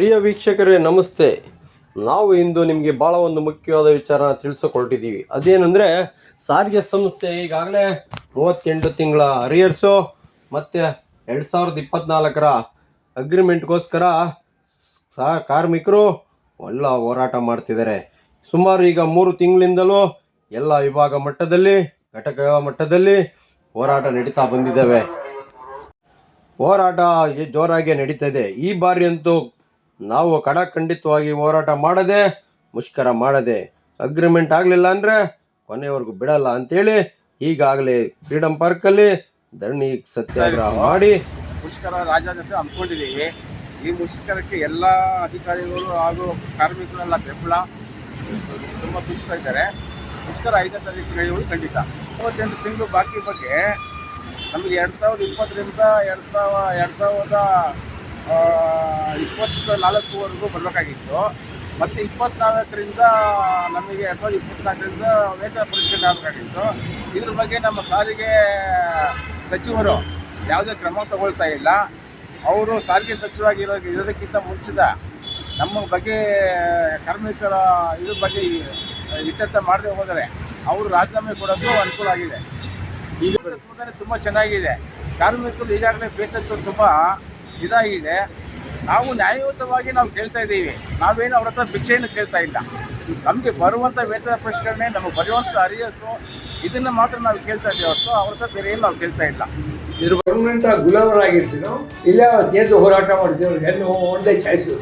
ಪ್ರಿಯ ವೀಕ್ಷಕರೇ, ನಮಸ್ತೆ. ನಾವು ಇಂದು ನಿಮಗೆ ಭಾಳ ಒಂದು ಮುಖ್ಯವಾದ ವಿಚಾರ ತಿಳಿಸಿಕೊಟ್ಟಿದ್ದೀವಿ. ಅದೇನೆಂದರೆ, ಸಾರಿಗೆ ಸಂಸ್ಥೆ ಈಗಾಗಲೇ ಮೂವತ್ತೆಂಟು ತಿಂಗಳ ಅರಿಯರ್ಸು ಮತ್ತು ಎರಡು ಸಾವಿರದ ಇಪ್ಪತ್ತ್ನಾಲ್ಕರ ಅಗ್ರಿಮೆಂಟ್ಗೋಸ್ಕರ ಸಹ ಕಾರ್ಮಿಕರು ಎಲ್ಲ ಹೋರಾಟ ಮಾಡ್ತಿದ್ದಾರೆ. ಸುಮಾರು ಈಗ ಮೂರು ತಿಂಗಳಿಂದಲೂ ಎಲ್ಲ ವಿಭಾಗ ಮಟ್ಟದಲ್ಲಿ, ಘಟಕ ಮಟ್ಟದಲ್ಲಿ ಹೋರಾಟ ನಡೀತಾ ಬಂದಿದ್ದಾವೆ. ಹೋರಾಟ ಜೋರಾಗಿ ನಡೀತಾ ಇದೆ. ಈ ಬಾರಿ ಅಂತೂ ನಾವು ಖಡಾಖಂಡಿತವಾಗಿ ಹೋರಾಟ ಮಾಡದೆ ಮುಷ್ಕರ ಮಾಡದೆ ಅಗ್ರಿಮೆಂಟ್ ಆಗಲಿಲ್ಲ ಅಂದರೆ ಕೊನೆವರೆಗೂ ಬಿಡಲ್ಲ ಅಂತೇಳಿ ಈಗಾಗಲೇ ಫ್ರೀಡಂ ಪಾರ್ಕಲ್ಲಿ ಧರಣಿ ಸತ್ಯಾಗ್ರಹ ಮಾಡಿ. ಮುಷ್ಕರ ರಾಜ್ಯಾದ್ಯಂತ ಹಮ್ಮಿಕೊಂಡಿದ್ದೀವಿ ಈ ಮುಷ್ಕರಕ್ಕೆ ಎಲ್ಲ ಅಧಿಕಾರಿಗಳು ಹಾಗೂ ಕಾರ್ಮಿಕರೆಲ್ಲ ಬೆಂಬಲ. ತುಂಬ ಸೂಚಿಸ್ತಾ ಇದ್ದಾರೆ. ಮುಷ್ಕರ ಐದನೇ ತಾರೀಕು ನಡೆಯುವುದು ಖಂಡಿತ. ಮೂವತ್ತೆಂಟು ತಿಂಗಳು ಬಾಕಿ ಬಗ್ಗೆ ನಮಗೆ ಎರಡು ಸಾವಿರದ ಇಪ್ಪತ್ತರಿಂದ ಎರಡು ಸಾವಿರ ಎರಡು ಸಾವಿರದ ಇಪ್ಪತ್ತ ನಾಲ್ಕುವರೆಗೂ ಬರಬೇಕಾಗಿತ್ತು. ಮತ್ತು ಇಪ್ಪತ್ನಾಲ್ಕರಿಂದ ನಮಗೆ ಎರಡು ಸಾವಿರದ ಇಪ್ಪತ್ನಾಲ್ಕರಿಂದ ವೇತನ ಪರಿಷ್ಕರಣೆ ಆಗಬೇಕಾಗಿತ್ತು. ಇದ್ರ ಬಗ್ಗೆ ನಮ್ಮ ಸಾರಿಗೆ ಸಚಿವರು ಯಾವುದೇ ಕ್ರಮ ತಗೊಳ್ತಾ ಇಲ್ಲ. ಅವರು ಸಾರಿಗೆ ಸಚಿವರಾಗಿರೋ ಇರೋದಕ್ಕಿಂತ ಮುಂಚಿತ ನಮ್ಮ ಬಗ್ಗೆ ಕಾರ್ಮಿಕರ ಇದ್ರ ಬಗ್ಗೆ ಇತ್ಯರ್ಥ ಮಾಡದೆ ಹೋದರೆ ಅವರು ರಾಜೀನಾಮೆ ಕೊಡೋದು ಅನುಕೂಲ ಆಗಿದೆ. ಈಗ ತುಂಬ ಚೆನ್ನಾಗಿದೆ. ಕಾರ್ಮಿಕರು ಈಗಾಗಲೇ ಬೇಸತ್ತು ತುಂಬ. ಇದಾಗಿದೆ ನಾವು ನ್ಯಾಯಯುತವಾಗಿ ನಾವು ಕೇಳ್ತಾ ಇದ್ದೀವಿ. ನಾವೇನು ಅವ್ರ ಹತ್ರ ಭಿಕ್ಷೆಯನ್ನು ಕೇಳ್ತಾ ಇಲ್ಲ. ನಮಗೆ ಬರುವಂಥ ವೇತನ ಪರಿಷ್ಕರಣೆ ನಮಗೆ ಬರುವಂಥ ಅರಿಯಸ್ಸು ಇದನ್ನು ಮಾತ್ರ ನಾವು ಕೇಳ್ತಾ ಇದ್ದೀವಿ ಹೊರತು ಅವ್ರ ಹತ್ರ ಬೇರೆ ಏನು ನಾವು ಕೇಳ್ತಾ ಇಲ್ಲ. ಇದ್ರ ಗೌರ್ಮೆಂಟ್ ಗುಲಾಮರಾಗಿರ್ತೀವಿ ಇಲ್ಲ ಎದ್ದು ಹೋರಾಟ ಮಾಡ್ತೀವಿ ಏನು ಒಂದೇ ಚಾಯ್ಸು.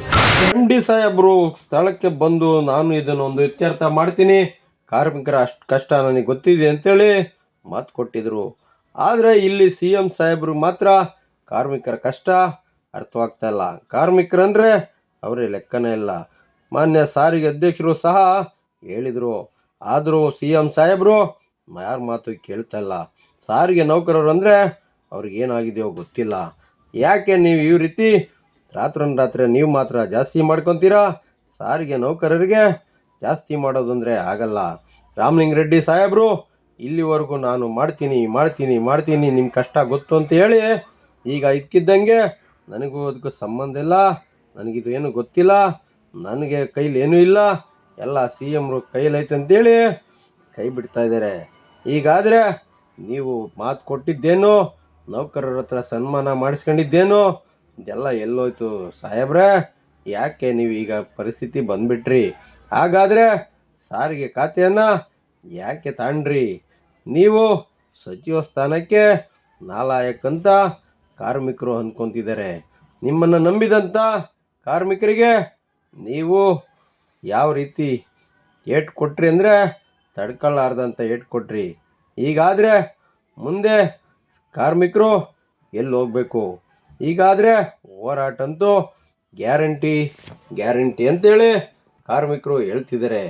ಎಂ ಡಿ ಸಾಹೇಬರು ಸ್ಥಳಕ್ಕೆ ಬಂದು ನಾನು ಇದನ್ನು ಒಂದು ಇತ್ಯರ್ಥ ಮಾಡ್ತೀನಿ. ಕಾರ್ಮಿಕರ ಅಷ್ಟು ಕಷ್ಟ ನನಗೆ ಗೊತ್ತಿದೆ ಅಂತೇಳಿ ಮಾತು ಕೊಟ್ಟಿದ್ರು. ಆದರೆ ಇಲ್ಲಿ ಸಿ ಎಂ ಸಾಹೇಬ್ರು ಮಾತ್ರ ಕಾರ್ಮಿಕರ ಕಷ್ಟ ಅರ್ಥವಾಗ್ತಾ ಇಲ್ಲ. ಕಾರ್ಮಿಕರಂದರೆ ಅವರೇ ಲೆಕ್ಕನೇ ಇಲ್ಲ. ಮಾನ್ಯ ಸಾರಿಗೆ ಅಧ್ಯಕ್ಷರು ಸಹ ಹೇಳಿದರು. ಆದರೂ ಸಿ ಎಂ ಸಾಹೇಬರು ಯಾರ ಮಾತು ಕೇಳ್ತಾ ಇಲ್ಲ. ಸಾರಿಗೆ ನೌಕರರು ಅಂದರೆ ಅವ್ರಿಗೇನಾಗಿದೆಯೋ ಗೊತ್ತಿಲ್ಲ. ಯಾಕೆ ನೀವು ಈ ರೀತಿ ರಾತ್ರಿ ನೀವು ಮಾತ್ರ ಜಾಸ್ತಿ ಮಾಡ್ಕೊತೀರಾ? ಸಾರಿಗೆ ನೌಕರರಿಗೆ ಜಾಸ್ತಿ ಮಾಡೋದು ಅಂದರೆ ಆಗಲ್ಲ. ರಾಮಲಿಂಗ ರೆಡ್ಡಿ ಸಾಹೇಬರು, ಇಲ್ಲಿವರೆಗೂ ನಾನು ಮಾಡ್ತೀನಿ ಮಾಡ್ತೀನಿ ಮಾಡ್ತೀನಿ ನಿಮ್ಮ ಕಷ್ಟ ಗೊತ್ತು ಅಂತ ಹೇಳಿ ಈಗ ಇಕ್ಕಿದ್ದಂಗೆ ನನಗೂ ಅದಕ್ಕೂ ಸಂಬಂಧ ಇಲ್ಲ, ನನಗಿದು ಏನು ಗೊತ್ತಿಲ್ಲ, ನನಗೆ ಕೈಲಿ ಏನೂ ಇಲ್ಲ. ಎಲ್ಲ ಸಿ ಎಮ್ರು ಕೈಲೈತೆ ಅಂತೇಳಿ ಕೈ ಬಿಡ್ತಾ ಇದ್ದಾರೆ. ಈಗಾದರೆ ನೀವು ಮಾತು ಕೊಟ್ಟಿದ್ದೇನೋ, ನೌಕರರ ಹತ್ರ ಸನ್ಮಾನ ಮಾಡಿಸ್ಕೊಂಡಿದ್ದೇನು, ಇದೆಲ್ಲ ಎಲ್ಲೋಯ್ತು ಸಾಹೇಬ್ರೆ. ಯಾಕೆ ನೀವು ಈಗ ಪರಿಸ್ಥಿತಿ ಬಂದ್ಬಿಟ್ರಿ? ಹಾಗಾದರೆ ಸಾರಿಗೆ ಖಾತೆಯನ್ನು ಯಾಕೆ ತಾಂಡ್ರಿ? ನೀವು ಸಚಿವ ಸ್ಥಾನಕ್ಕೆ ನಾಲಾಯಕ್ಕಂತ ಕಾರ್ಮಿಕರು ಅಂದ್ಕೊತಿದ್ದಾರೆ. ನಿಮ್ಮನ್ನು ನಂಬಿದಂಥ ಕಾರ್ಮಿಕರಿಗೆ ನೀವು ಯಾವ ರೀತಿ ಏಟು ಕೊಟ್ರಿ ಅಂದರೆ ತಡ್ಕೊಳ್ಳಾರ್ದಂಥ ಏಟು ಕೊಟ್ರಿ. ಈಗಾದರೆ ಮುಂದೆ ಕಾರ್ಮಿಕರು ಎಲ್ಲಿ ಹೋಗಬೇಕು? ಈಗಾದರೆ ಹೋರಾಟ ಅಂತೂ ಗ್ಯಾರಂಟಿ ಗ್ಯಾರಂಟಿ ಅಂತೇಳಿ ಕಾರ್ಮಿಕರು ಹೇಳ್ತಿದ್ದಾರೆ.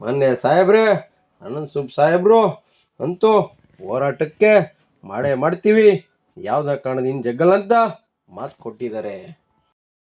ಮೊನ್ನೆ ಸಾಹೇಬ್ರೆ ಆನಂದ್ ಸುಬ್ ಸಾಹೇಬರು ಅಂತೂ ಹೋರಾಟಕ್ಕೆ ಮಾಡೇ ಮಾಡ್ತೀವಿ. ಯಾವುದೇ ಕಾರಣದಿಂದ ಜಗ್ಗಲ್ ಅಂತ ಮಾತು ಕೊಟ್ಟಿದ್ದಾರೆ.